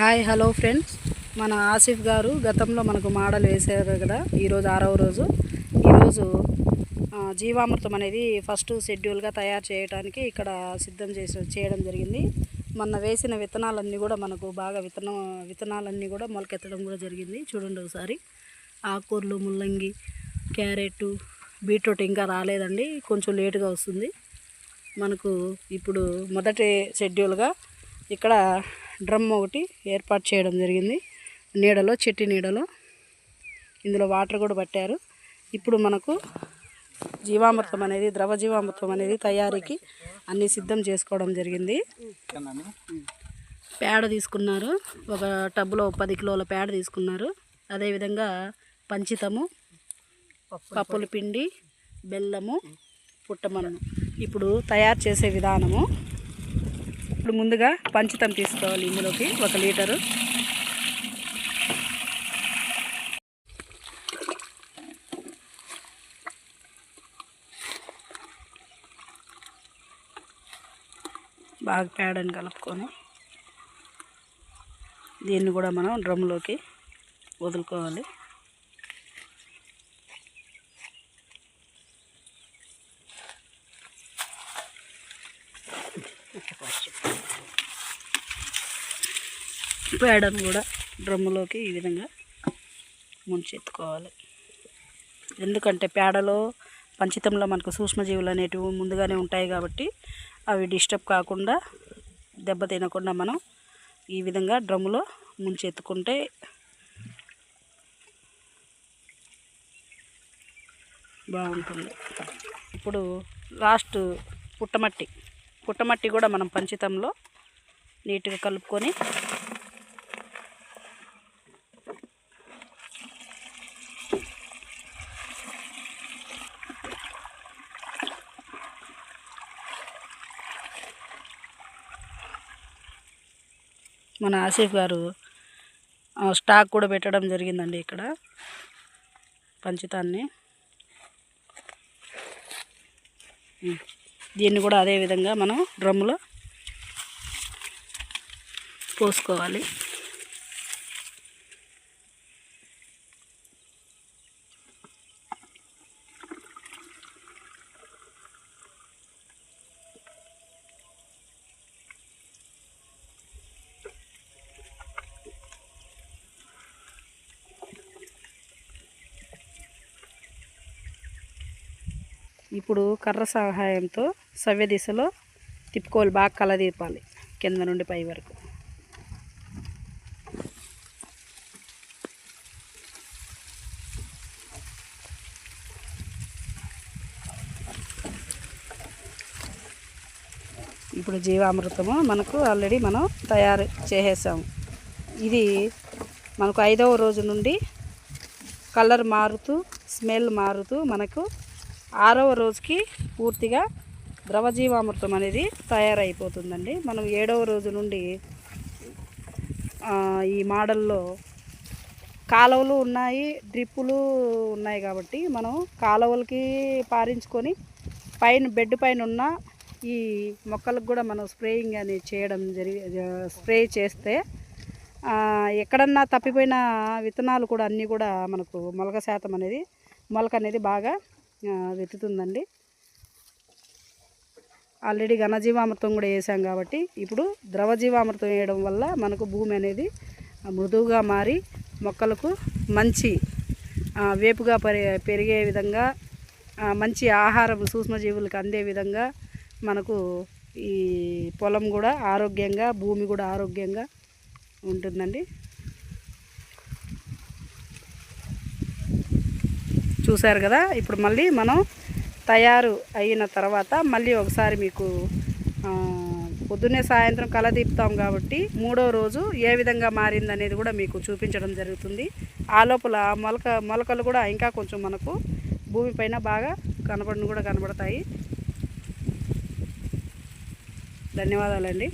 Hi hello friends. మన ఆసిఫ్ గారు గతంలో మనకు మోడల్ వేసారు కదా ఈరోజు ఆరవ రోజు. ఈరోజు జీవామృతం అనేది ఫస్ట్ షెడ్యూల్గా తయారు చేయడానికి ఇక్కడ సిద్ధం చేసి చేయడం జరిగింది. మొన్న వేసిన విత్తనాలన్నీ కూడా మనకు బాగా విత్తనం విత్తనాలన్నీ కూడా మొలకెత్తడం కూడా జరిగింది. చూడండి ఒకసారి. ఆకుకూరలు ముల్లంగి క్యారెట్ బీట్రూట్ ఇంకా రాలేదండి. కొంచెం లేటుగా వస్తుంది. మనకు ఇప్పుడు మొదటి షెడ్యూల్గా ఇక్కడ డ్రమ్ ఒకటి ఏర్పాటు చేయడం జరిగింది. నీడలో చెట్టు నీడలో. ఇందులో వాటర్ కూడా పట్టారు. ఇప్పుడు మనకు జీవామృతం అనేది ద్రవ జీవామృతం అనేది తయారీకి అన్ని సిద్ధం చేసుకోవడం జరిగింది. పేడ తీసుకున్నారు. ఒక టబ్బులో పది కిలోల పేడ తీసుకున్నారు. అదేవిధంగా పంచితము పప్పుల పిండి బెల్లము పుట్టమన్ను. ఇప్పుడు తయారు చేసే విధానము. ఇప్పుడు ముందుగా పంచితం తీసుకోవాలి ఇందులోకి ఒక లీటరు. బాగా పేడని కలుపుకొని దీన్ని కూడా మనం డ్రమ్లోకి వదులుకోవాలి. పేడను కూడా డ్రమ్ములోకి ఈ విధంగా ముంచెత్తుకోవాలి. ఎందుకంటే పేడలో పంచితంలో మనకు సూక్ష్మజీవులు అనేటివి ముందుగానే ఉంటాయి కాబట్టి అవి డిస్టర్బ్ కాకుండా దెబ్బ తినకుండా మనం ఈ విధంగా డ్రమ్ములో ముంచెత్తుకుంటే బాగుంటుంది. ఇప్పుడు లాస్ట్ పుట్టమట్టి. పుట్టమట్టి కూడా మనం పంచితంలో నీట్గా కలుపుకొని మన ఆసిఫ్ గారు స్టాక్ కూడా పెట్టడం జరిగిందండి ఇక్కడ పంచితాన్ని. దీన్ని కూడా అదే విధంగా మనం డ్రమ్ములో పోసుకోవాలి. ఇప్పుడు కర్ర సహాయంతో సవ్య దిశలో తిప్పుకోవాలి బాగా కలదీపాలి కింద నుండి పై వరకు. ఇప్పుడు జీవామృతము మనకు ఆల్రెడీ మనం తయారు చేసేసాము. ఇది మనకు ఐదవ రోజు నుండి కలర్ మారుతూ స్మెల్ మారుతూ మనకు ఆరవ రోజుకి పూర్తిగా ద్రవజీవామృతం అనేది తయారైపోతుందండి. మనం ఏడవ రోజు నుండి ఈ మోడల్లో కాలువలు ఉన్నాయి డ్రిప్పులు ఉన్నాయి కాబట్టి మనం కాలువలకి పారించుకొని పైన బెడ్ పైన ఉన్న ఈ మొక్కలకు కూడా మనం స్ప్రేయింగ్ అనేది చేయడం జరిగి స్ప్రే చేస్తే ఎక్కడన్నా తప్పిపోయిన విత్తనాలు కూడా అన్నీ కూడా మనకు మొలక శాతం అనేది మొలక అనేది బాగా వెతుతుందండి ఆల్రెడీ ఘనజీవామృతం కూడా వేసాం కాబట్టి ఇప్పుడు ద్రవజీవామృతం వేయడం వల్ల మనకు భూమి అనేది మృదువుగా మారి మొక్కలకు మంచి వేపుగా పెరిగే విధంగా మంచి ఆహారం సూక్ష్మజీవులకు అందే విధంగా మనకు ఈ పొలం కూడా ఆరోగ్యంగా భూమి కూడా ఆరోగ్యంగా ఉంటుందండి. చూశారు కదా? ఇప్పుడు మళ్ళీ మనం తయారు అయిన తర్వాత మళ్ళీ ఒకసారి మీకు పొద్దున్నే సాయంత్రం కల కాబట్టి మూడో రోజు ఏ విధంగా మారింది అనేది కూడా మీకు చూపించడం జరుగుతుంది. ఆ లోపల మొలక మొలకలు కూడా ఇంకా కొంచెం మనకు భూమిపైన బాగా కనబడిన కూడా కనబడతాయి. ధన్యవాదాలండి.